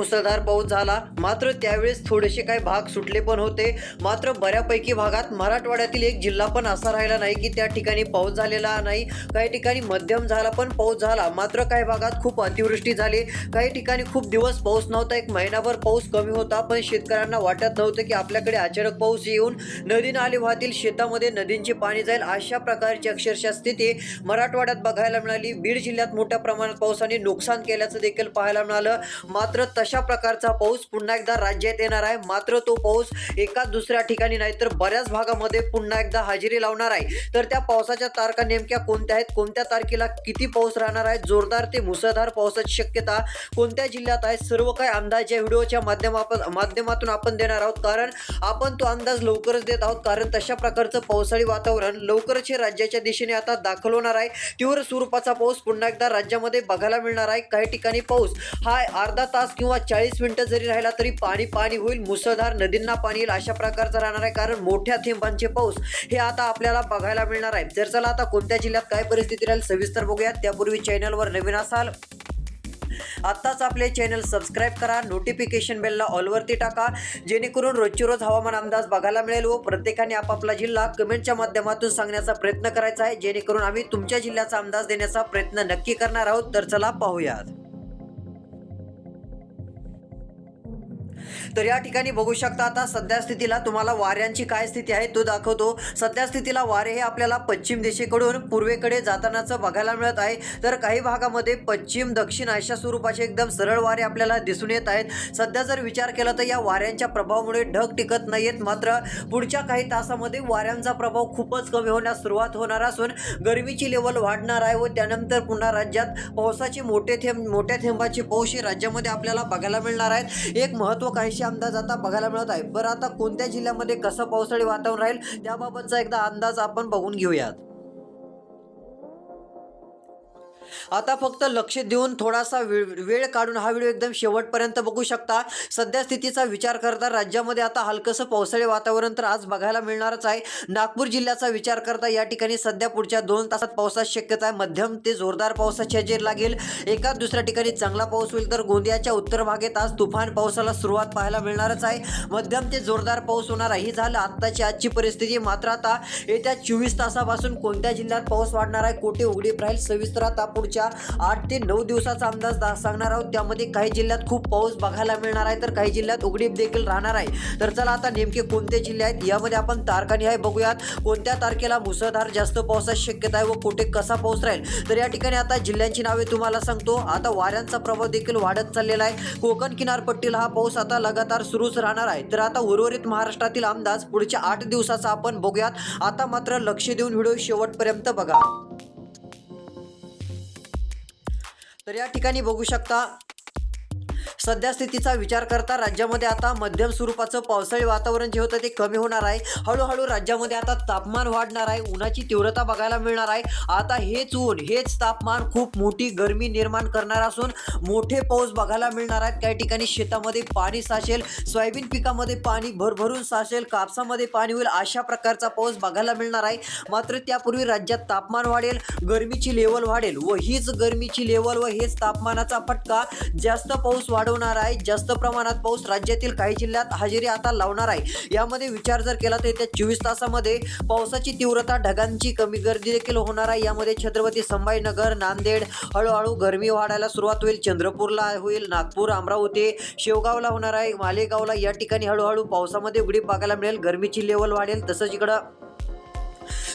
मुसळधार पाऊस झाला. मात्र त्यावेळेस थोडेसे काही भाग सुटले पण होते. मात्र बऱ्यापैकी भागात मराठवाड्यातील एक जिल्हा पण असा राहिला नाही की त्या ठिकाणी पाऊस झालेला नाही. काही ठिकाणी मध्यम झाला पण पाऊस झाला. मात्र काही भागात खूप अतिवृष्टी झाली. काही ठिकाणी खूप दिवस पाऊस नव्हता. एक महिनाभर पाऊस कमी होता. पण शेतकऱ्यांना वाटत नव्हतं की आपल्याकडे अचानक पाऊस येऊन नदी नाले वाहतील. शेतामध्ये नदींचे पाणी जाईल अशा प्रकारची अक्षरशः स्थिती मराठवाड्यात बघायला मिळाली. बीड जिल्ह्यात मोठ्या प्रमाणात पावसाने नुकसान केल्याचं देखील पाहायला मिळालं. मात्र तशा अशा प्रकारचा पाऊस पुन्हा एकदा राज्यात येणार आहे. मात्र तो पाऊस एका दुसऱ्या ठिकाणी नाही तर बऱ्याच भागामध्ये पुन्हा एकदा हजेरी लावणार आहे. तर त्या पावसाच्या तारखा नेमक्या कोणत्या आहेत? कोणत्या तारखेला किती पाऊस राहणार आहे? जोरदार ते मुसळधार पावसाची शक्यता कोणत्या जिल्ह्यात आहे? सर्व काही अंदाज या व्हिडिओच्या माध्यमाप माध्यमातून आपण देणार आहोत. कारण आपण तो अंदाज लवकरच देत आहोत. कारण तशा प्रकारचं पावसाळी वातावरण लवकरच हे राज्याच्या दिशेने आता दाखल होणार आहे. तीव्र स्वरूपाचा पाऊस पुन्हा एकदा राज्यामध्ये बघायला मिळणार आहे. काही ठिकाणी पाऊस हा अर्धा तास किंवा चाळीस मिनिटं जरी राहिला तरी पाणी पाणी होईल. मुसळधार नदींना पाणी येईल अशा प्रकारचं राहणार आहे. कारण मोठ्या थेंबांचे पाऊस हे आता आपल्याला बघायला मिळणार आहे. जर चला आता कोणत्या जिल्ह्यात काय परिस्थिती राहील सविस्तर बघूयात. त्यापूर्वी चॅनलवर नवीन असाल आत्ताच आपले चॅनल सबस्क्राईब करा. नोटिफिकेशन बेलला ऑलवरती टाका. जेणेकरून रोजची रोज हवामान अंदाज बघायला मिळेल व प्रत्येकाने आपापला जिल्हा कमेंटच्या माध्यमातून सांगण्याचा प्रयत्न करायचा आहे. जेणेकरून आम्ही तुमच्या जिल्ह्याचा अंदाज देण्याचा प्रयत्न नक्की करणार आहोत. तर चला पाहूयात. तर या ठिकाणी बघू शकता आता सध्या स्थितीला तुम्हाला वाऱ्यांची काय स्थिती आहे तो दाखवतो. सध्या स्थितीला वारे हे आपल्याला पश्चिम दिशेकडून पूर्वेकडे जातानाचं बघायला मिळत आहे. तर काही भागामध्ये पश्चिम दक्षिण अशा स्वरूपाचे एकदम सरळ वारे आपल्याला दिसून येत आहेत. सध्या जर विचार केला तर या वाऱ्यांच्या प्रभावामुळे ढग टिकत नाहीयेत. मात्र पुढच्या काही तासामध्ये वाऱ्यांचा प्रभाव खूपच कमी होण्यास सुरुवात होणार असून गरमीची लेवल वाढणार आहे व त्यानंतर पुन्हा राज्यात पावसाचे मोठे थेंब मोठ्या थेंबाचे पाऊस हे राज्यामध्ये आपल्याला बघायला मिळणार आहेत. एक महत्त्व काहीशी अंदाज आता बघायला मिळत आहे. बरं आता कोणत्या जिल्ह्यामध्ये कसं पावसाळी वातावरण राहील त्याबाबतचा एकदा अंदाज आपण बघून घेऊयात. आता फक्त लक्ष देऊन थोडासा वेळ वेळ काढून हा व्हिडिओ एकदम शेवटपर्यंत बघू शकता. सध्या स्थितीचा विचार करता राज्यामध्ये आता हलकंसं पावसाळी वातावरण तर आज बघायला मिळणारच आहे. नागपूर जिल्ह्याचा विचार करता या ठिकाणी सध्या पुढच्या दोन तासात पावसाची शक्यता आहे. मध्यम ते जोरदार पावसाची हजेरी लागेल. एका दुसऱ्या ठिकाणी चांगला पाऊस होईल तर गोंदियाच्या उत्तर भागेत आज तुफान पावसाला सुरुवात पाहायला मिळणारच आहे. मध्यम ते जोरदार पाऊस होणार आहे ही झालं. आत्ताची आजची परिस्थिती मात्र आता येत्या चोवीस तासापासून कोणत्या जिल्ह्यात पाऊस वाढणार आहे? कोठे उघडीप राहील. सविस्तर आता पुढच्या आठ ते नऊ दिवसाचा अंदाज दा- सांगणार आहोत. त्यामध्ये काही जिल्ह्यात खूप पाऊस बघायला मिळणार आहे तर काही जिल्ह्यात उघडीप देखील राहणार आहे. तर चला आता नेमके कोणते जिल्हे आहेत? यामध्ये आपण तारखाने आहे बघूयात. कोणत्या तारखेला मुसळधार जास्त पावसाची शक्यता आहे व कुठे कसा पाऊस राहील? तर या ठिकाणी आता जिल्ह्यांची नावे तुम्हाला सांगतो. आता वाऱ्यांचा प्रभाव देखील वाढत चाललेला आहे. कोकण किनारपट्टीला हा पाऊस आता लगातार सुरूच राहणार आहे. तर आता उर्वरित महाराष्ट्रातील अंदाज पुढच्या आठ दिवसाचा आपण बघूयात. आता मात्र लक्ष देऊन व्हिडिओ शेवटपर्यंत बघा. तर या ठिकाणी बघू शकता सध्या स्थितीचा विचार करता राज्यामध्ये आता मध्यम स्वरूपाचं पावसाळी वातावरण जे होतं ते कमी होणार आहे. हळूहळू राज्यामध्ये आता तापमान वाढणार आहे. उन्हाची तीव्रता बघायला मिळणार आहे. आता हेच ऊन हेच तापमान खूप मोठी गरमी निर्माण करणार असून मोठे पाऊस बघायला मिळणार आहेत. काही ठिकाणी शेतामध्ये पाणी साचेल सोयाबीन पिकामध्ये पाणी भरभरून साचेल कापसामध्ये पाणी होईल अशा प्रकारचा पाऊस बघायला मिळणार आहे. मात्र त्यापूर्वी राज्यात तापमान वाढेल गरमीची लेवल वाढेल व हीच गरमीची लेवल व हेच तापमानाचा फटका जास्त पाऊस वाढवणार आहे. जास्त प्रमाणात पाऊस राज्यातील काही जिल्ह्यात हजेरी आता लावणार आहे. यामध्ये विचार जर केला तर येत्या चोवीस तासामध्ये पावसाची तीव्रता ढगांची कमी गर्दी देखील होणार आहे. यामध्ये छत्रपती संभाजीनगर नांदेड हळूहळू गरमी वाढायला सुरुवात होईल. चंद्रपूरला होईल नागपूर अमरावती शेवगावला होणार आहे. मालेगावला या ठिकाणी हळूहळू पावसामध्ये उघडी बघायला मिळेल. गरमीची लेवल वाढेल. तसंच इकडं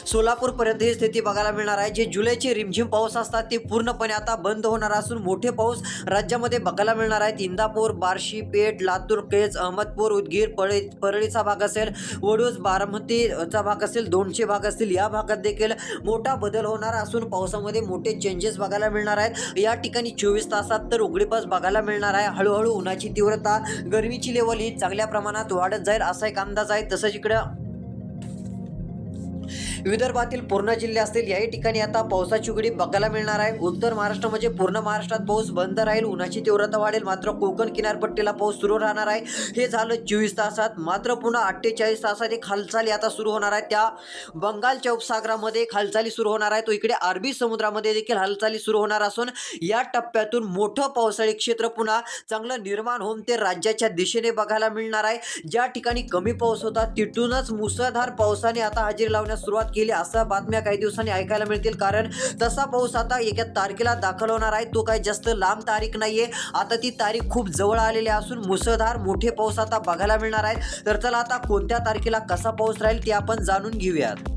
सोलापूरपर्यंत ही स्थिती बघायला मिळणार आहे. जे जुलैचे रिमझिम पाऊस असतात ते पूर्णपणे आता बंद होणार असून मोठे पाऊस राज्यामध्ये बघायला मिळणार आहेत. इंदापूर बार्शी पेठ लातूर केज अहमदपूर उदगीर पळी परळीचा भाग असेल वडूज बारामतीचा भाग असेल दोनशे भाग असतील या भागात देखील मोठा बदल होणार असून पावसामध्ये मोठे चेंजेस बघायला मिळणार आहेत. या ठिकाणी चोवीस तासात तर उघडीपास बघायला मिळणार आहे. हळूहळू उन्हाची तीव्रता गरमीची लेवल ही चांगल्या प्रमाणात वाढत जाईल असा एक अंदाज आहे. तसंच इकडं विदर्भातील पूर्ण जिल्हे असतील याही ठिकाणी आता पावसाची उघडी बघायला मिळणार आहे. उत्तर महाराष्ट्र म्हणजे पूर्ण महाराष्ट्रात पाऊस बंद राहील उन्हाची तीव्रता वाढेल मात्र कोकण किनारपट्टीला पाऊस सुरू राहणार आहे. हे झालं चोवीस तासात मात्र पुन्हा अठ्ठेचाळीस तासात एक हालचाली आता सुरू होणार आहे त्या बंगालच्या उपसागरामध्ये एक हालचाली सुरू होणार आहे. तो इकडे अरबी समुद्रामध्ये देखील हालचाली सुरू होणार असून या टप्प्यातून मोठं पावसाळी क्षेत्र पुन्हा चांगलं निर्माण होऊन ते राज्याच्या दिशेने बघायला मिळणार आहे. ज्या ठिकाणी कमी पाऊस होता तिथूनच मुसळधार पावसाने आता हजेरी लावण्यास सुरुवात केली. असं बातम्या काही दिवसांनी ऐकायला मिळतील. कारण तसा पाऊस आता एका तारखेला दाखल होणार आहे. तो काही जास्त लांब तारीख नाहीये. आता ती तारीख खूप जवळ आलेली असून मुसळधार मोठे पाऊस आता बघायला मिळणार आहेत तर चला आता कोणत्या तारखेला कसा पाऊस राहील ते आपण जाणून घेऊयात.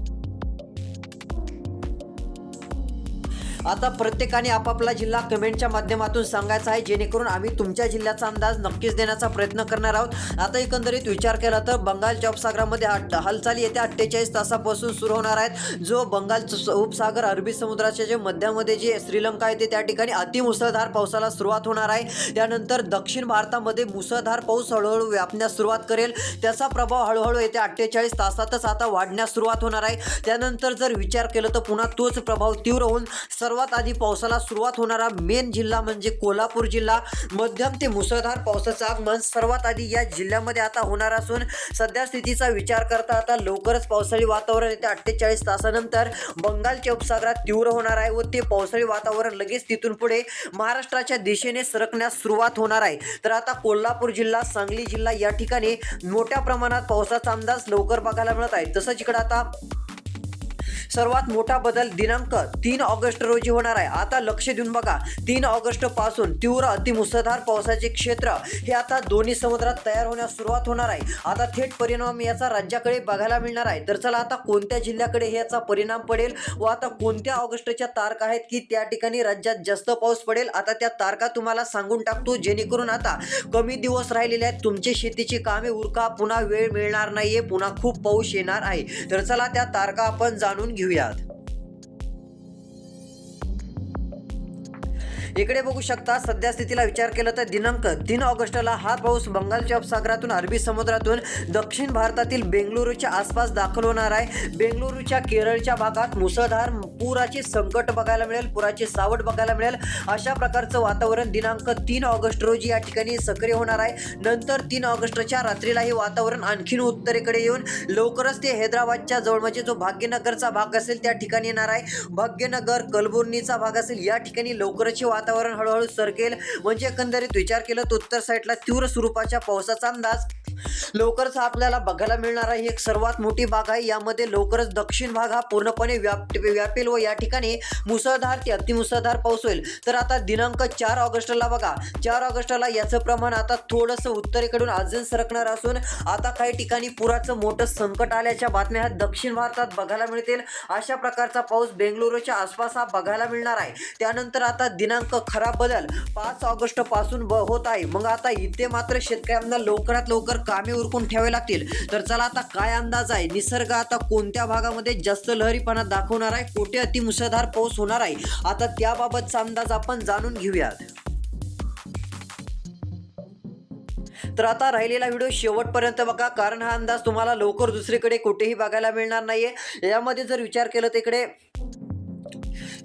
आता प्रत्येकाने आपापला जिल्हा कमेंटच्या माध्यमातून सांगायचा आहे जेणेकरून आम्ही तुमच्या जिल्ह्याचा अंदाज नक्कीच देण्याचा प्रयत्न करणार आहोत. आता एकंदरीत विचार केला तर बंगालच्या उपसागरामध्ये हालचाली येत्या अठ्ठेचाळीस तासापासून सुरू होणार आहेत. जो बंगाल स- उपसागर अरबी समुद्राच्या जे मध्यामध्ये जे श्रीलंका येते त्या ठिकाणी अतिमुसळधार पावसाला सुरुवात होणार आहे. त्यानंतर दक्षिण भारतामध्ये मुसळधार पाऊस हळूहळू व्यापण्यास सुरुवात करेल. त्याचा प्रभाव हळूहळू येत्या अठ्ठेचाळीस तासातच आता वाढण्यास सुरुवात होणार आहे. त्यानंतर जर विचार केला तर पुन्हा तोच प्रभाव तीव्र होऊन सर्वात आधी पावसाला सुरुवात होणारा मेन जिल्हा म्हणजे कोल्हापूर जिल्हा. मध्यम ते मुसळधार पावसाचं आगमन सर्वात आधी या जिल्ह्यामध्ये आता होणार असून सध्या स्थितीचा विचार करता आता लवकरच पावसाळी वातावरण येत्या अठ्ठेचाळीस तासानंतर बंगालच्या उपसागरात तीव्र होणार आहे व ते पावसाळी वातावरण लगेच तिथून पुढे महाराष्ट्राच्या दिशेने सरकण्यास सुरुवात होणार आहे. तर आता कोल्हापूर जिल्हा सांगली जिल्हा या ठिकाणी मोठ्या प्रमाणात पावसाचा अंदाज लवकर बघायला मिळत आहे. तसंच इकडं आता सर्वात मोठा बदल दिनांक तीन ऑगस्ट रोजी होणार आहे. आता लक्ष देऊन बघा तीन ऑगस्टपासून तीव्र अतिमुसळधार पावसाचे क्षेत्र हे आता दोन्ही समुद्रात तयार होण्यास सुरुवात होणार आहे. आता थेट परिणाम याचा राज्याकडे बघायला मिळणार आहे. तर चला आता कोणत्या जिल्ह्याकडे याचा परिणाम पडेल व आता कोणत्या ऑगस्टच्या तारखा आहेत की त्या ठिकाणी राज्यात जास्त पाऊस पडेल? आता त्या तारखा तुम्हाला सांगून टाकतो. जेणेकरून आता कमी दिवस राहिलेले आहेत. तुमची शेतीची कामे उरका. पुन्हा वेळ मिळणार नाहीये. पुन्हा खूप पाऊस येणार आहे. तर चला त्या तारखा आपण जाणून घेऊ घेऊयात इकडे बघू शकता सध्या स्थितीला विचार केला तर दिनांक तीन ऑगस्टला हा पाऊस बंगालच्या उपसागरातून अरबी समुद्रातून दक्षिण भारतातील बेंगलुरूच्या आसपास दाखल होणार आहे. बेंगलुरूच्या केरळच्या भागात मुसळधार पुराचे संकट बघायला मिळेल पुराचे सावट बघायला मिळेल. अशा प्रकारचं वातावरण दिनांक तीन ऑगस्ट रोजी या ठिकाणी सक्रिय होणार आहे. नंतर तीन ऑगस्टच्या रात्रीला हे वातावरण आणखीन उत्तरेकडे येऊन लवकरच ते हैदराबादच्या जवळ म्हणजे जो भाग्यनगरचा भाग असेल त्या ठिकाणी येणार आहे. भाग्यनगर कलबुर्नीचा भाग असेल या ठिकाणी लवकरच हे वातावरण हळूहळू सरकेल. म्हणजे एकंदरीत विचार केला तर उत्तर साईडला तीव्र स्वरूपाच्या पावसाचा अंदाज लवकरच आपल्याला बघायला मिळणार ही एक सर्वात मोठी बाग आहे. यामध्ये लवकरच दक्षिण भाग हा पूर्णपणे व्याप व्यापेल व या ठिकाणी मुसळधार ते अतिमुसळधार पाऊस होईल. तर आता दिनांक चार ऑगस्टला बघा. चार ऑगस्टला याचं प्रमाण आता थोडंसं उत्तरेकडून अजून सरकणार असून आता काही ठिकाणी पुराचं मोठं संकट आल्याच्या बातम्या ह्या दक्षिण भारतात बघायला मिळतील. अशा प्रकारचा पाऊस बेंगलुरूच्या आसपास हा बघायला मिळणार आहे. त्यानंतर आता दिनांक खराब बदल पाच ऑगस्टपासून ब होत आहे. मग आता इथे मात्र शेतकऱ्यांना लवकरात लवकर कामे उरकून ठेवावे लागतील. तर चला आता काय अंदाज आहे? निसर्ग आता कोणत्या भागामध्ये जास्त लहरीपणा दाखवणार आहे? कोठे अतिमुसळधार पाऊस होणार आहे? आता त्याबाबतचा अंदाज आपण जाणून घेऊयात. तर आता राहिलेला व्हिडिओ शेवटपर्यंत बघा कारण हा अंदाज तुम्हाला लवकर दुसरीकडे कुठेही बघायला मिळणार नाहीये. यामध्ये जर विचार केला तिकडे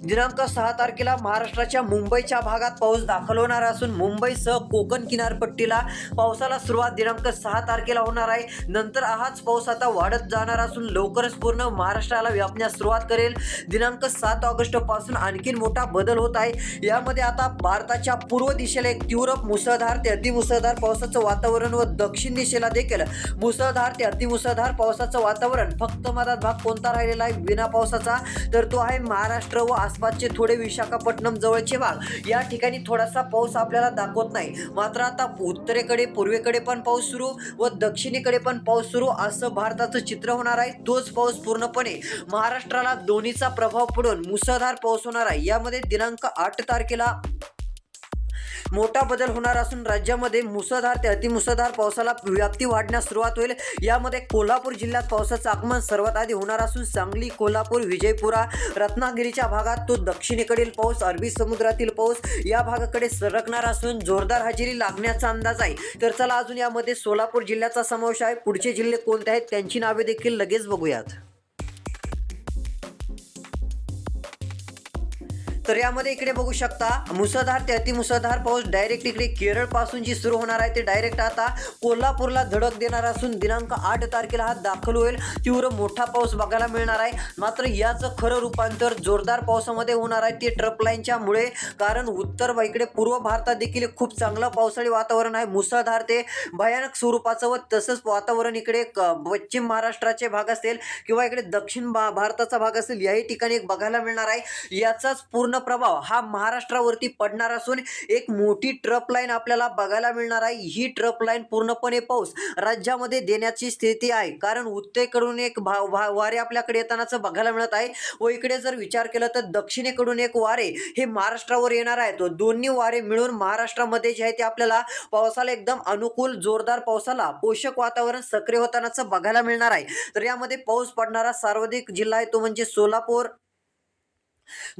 दिनांक सहा तारखेला महाराष्ट्राच्या मुंबईच्या भागात पाऊस दाखल होणार असून मुंबईसह कोकण किनारपट्टीला पावसाला सुरुवात दिनांक सहा तारखेला होणार आहे. नंतर हाच पाऊस आता वाढत जाणार असून लवकरच पूर्ण महाराष्ट्राला व्यापण्यास सुरुवात करेल. दिनांक सात ऑगस्टपासून आणखीन मोठा बदल होत आहे. यामध्ये आता भारताच्या पूर्व दिशेला एक तीव्र मुसळधार ते अतिमुसळधार पावसाचं वातावरण व दक्षिण दिशेला देखील मुसळधार ते अतिमुसळधार पावसाचं वातावरण. फक्त मधात भाग कोणता राहिलेला आहे? विना पावसाचा. तर तो आहे महाराष्ट्र व आसपासचे थोडे विशाखापट्टणम जवळचे भाग या ठिकाणी थोडासा पाऊस आपल्याला दाखवत नाही. मात्र आता उत्तरेकडे पूर्वेकडे पण पाऊस सुरू व दक्षिणेकडे पण पाऊस सुरू असं भारताचं चित्र होणार आहे. तोच पाऊस पूर्णपणे महाराष्ट्राला दोन्हीचा प्रभाव पडून मुसळधार पाऊस होणार आहे. यामध्ये दिनांक आठ तारखेला मोठा बदल होणार असून राज्यामध्ये मुसळधार ते अतिमुसळधार पावसाला व्याप्ती वाढण्यास सुरुवात होईल. यामध्ये कोल्हापूर जिल्ह्यात पावसाचं आगमन सर्वात आधी होणार असून सांगली कोल्हापूर विजयपुरा रत्नागिरीच्या भागात तो दक्षिणेकडील पाऊस अरबी समुद्रातील पाऊस या भागाकडे सरकणार असून जोरदार हजेरी लागण्याचा अंदाज आहे. तर चला अजून यामध्ये सोलापूर जिल्ह्याचा समावेश आहे. पुढचे जिल्हे कोणते आहेत? त्यांची नावे देखील लगेच बघूयात. तर यामध्ये इकडे बघू शकता मुसळधार ते अतिमुसळधार पाऊस डायरेक्ट इकडे केरळपासून जी सुरू होणार आहे. ते डायरेक्ट आता कोल्हापूरला धडक देणार असून दिनांक आठ तारखेला हा दाखल होईल. तीव्र मोठा पाऊस बघायला मिळणार आहे. मात्र याचं खरं रूपांतर जोरदार पावसामध्ये होणार आहे. ते ट्रप लाईनच्या मुळे कारण उत्तर व इकडे पूर्व भारतात देखील खूप चांगलं पावसाळी वातावरण आहे. मुसळधार ते भयानक स्वरूपाचं व तसंच वातावरण इकडे क- पश्चिम महाराष्ट्राचे भाग असेल किंवा इकडे दक्षिण भा भारताचा भाग असेल याही ठिकाणी एक बघायला मिळणार आहे. याचाच पूर्ण प्रभाव हा महाराष्ट्रावरती पडणार असून एक मोठी ट्रप लाईन आपल्याला बघायला मिळणार आहे. ही ट्रप लाईन पूर्णपणे पाऊस राज्यामध्ये देण्याची स्थिती आहे. कारण उत्तरेकडून एक भा भा- वारे आपल्याकडे येतानाच बघायला मिळत आहे व इकडे जर विचार केला तर दक्षिणेकडून एक वारे हे महाराष्ट्रावर येणार आहे. तो दोन्ही वारे मिळून महाराष्ट्रामध्ये जे आहे ते आपल्याला पावसाला एकदम अनुकूल जोरदार पावसाला पोषक वातावरण सक्रिय होतानाच बघायला मिळणार आहे. तर यामध्ये पाऊस पडणारा सर्वाधिक जिल्हा आहे तो म्हणजे सोलापूर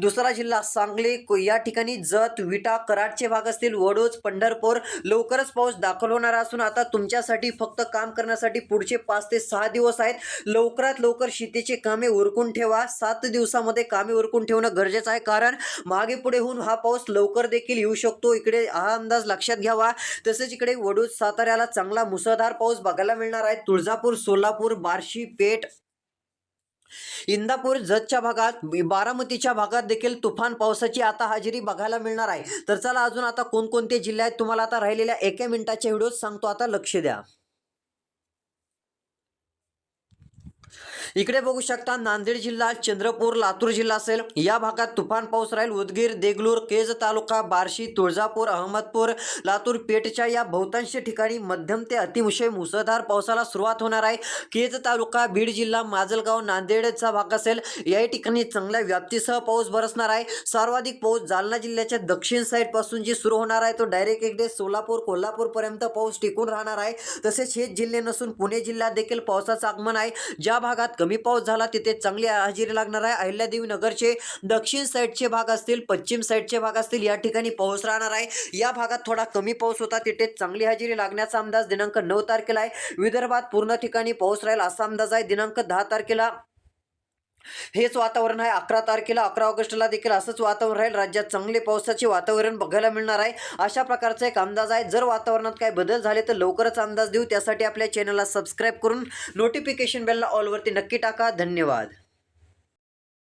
दुसरा जिल्हा सांगली. या ठिकाणी जत विटा कराडचे भाग असतील. वडोज पंढरपूर लवकरच पाऊस दाखल होणार असून आता तुमच्यासाठी फक्त काम करण्यासाठी पुढचे पाच ते सहा दिवस आहेत. लवकरात लवकर शेतीची कामे उरकून ठेवा. सात दिवसामध्ये कामे उरकून ठेवणं गरजेचं आहे. कारण मागे पुढे होऊन हा पाऊस लवकर देखील येऊ शकतो. इकडे हा अंदाज लक्षात घ्यावा. तसेच इकडे वडूज साताऱ्याला चांगला मुसळधार पाऊस बघायला मिळणार आहे. तुळजापूर सोलापूर बार्शी पेठ इंदापूर जतच्या भागात बारामतीच्या भागात देखील तुफान पावसाची आता हजेरी बघायला मिळणार आहे. तर चला अजून आता कोणकोणते जिल्हे आहेत तुम्हाला आता राहिलेल्या एका मिनिटाच्या व्हिडिओ सांगतो. आता लक्ष द्या. इकडे बघू शकता नांदेड जिल्हा चंद्रपूर लातूर जिल्हा असेल. या भागात तुफान पाऊस राहील. उदगीर देगलूर केज तालुका बार्शी तुळजापूर अहमदपूर लातूर पेठच्या या बहुतांश ठिकाणी मध्यम ते अतिशय मुसळधार पावसाला सुरुवात होणार आहे. केज तालुका बीड जिल्हा माजलगाव नांदेडचा भाग असेल. याही ठिकाणी चांगल्या व्याप्तीसह पाऊस बरसणार आहे. सर्वाधिक पाऊस जालना जिल्ह्याच्या दक्षिण साईडपासून जी सुरू होणार आहे तो डायरेक्ट इकडे सोलापूर कोल्हापूरपर्यंत पाऊस टिकून राहणार आहे. तसेच हेच जिल्हे नसून पुणे जिल्ह्यात देखील पावसाचं आगमन आहे. ज्या भागात कमी पाऊस झाला तिथे चांगली हजेरी लागणार आहे. अहिल्यादेवी नगरचे दक्षिण साईडचे भाग असतील पश्चिम साईडचे भाग असतील या ठिकाणी पाऊस राहणार आहे. या भागात थोडा कमी पाऊस होता तिथे चांगली हजेरी लागण्याचा अंदाज दिनांक नऊ तारखेला आहे. विदर्भात पूर्ण ठिकाणी पाऊस राहील असा अंदाज आहे. दिनांक दहा तारखेला हेच वातावरण आहे. अकरा तारखेला अकरा ऑगस्टला देखील असंच वातावरण राहील. राज्यात चांगले पावसाचे वातावरण बघायला मिळणार आहे. अशा प्रकारचा एक अंदाज आहे. जर वातावरणात काही बदल झाले तर लवकरच अंदाज देऊ. त्यासाठी आपल्या चॅनलला सबस्क्राईब करून नोटिफिकेशन बेलला ऑलवरती नक्की टाका. धन्यवाद.